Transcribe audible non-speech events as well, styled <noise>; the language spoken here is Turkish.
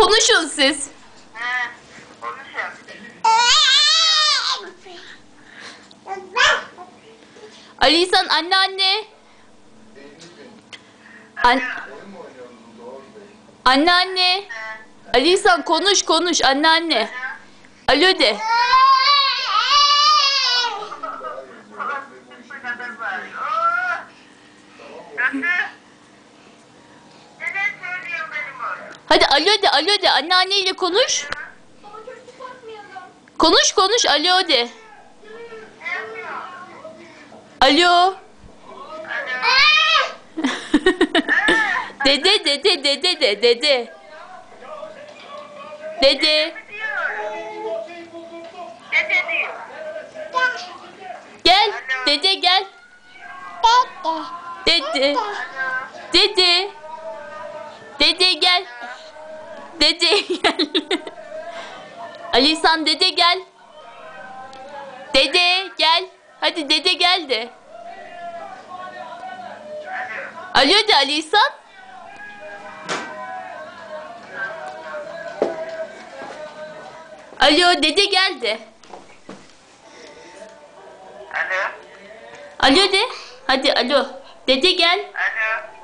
Konuşun siz. Konuşuyor. Ali İhsan anneanne. An anneanne. Ali İhsan konuş konuş anneanne. Alo de. Hadi alo de alo de anneanneyle konuş. Konuş konuş alo de. Alo. <laughs> dede dede dede de dede. Dede. Gel. Dede gel. Dede. Dede. Dede gel. Dede gel. Alisan dede gel. Dede gel. Hadi dede gel de. Alo de Alisan. Alo dede geldi. Alo. Alo de. Hadi alo. Dede gel. Alo.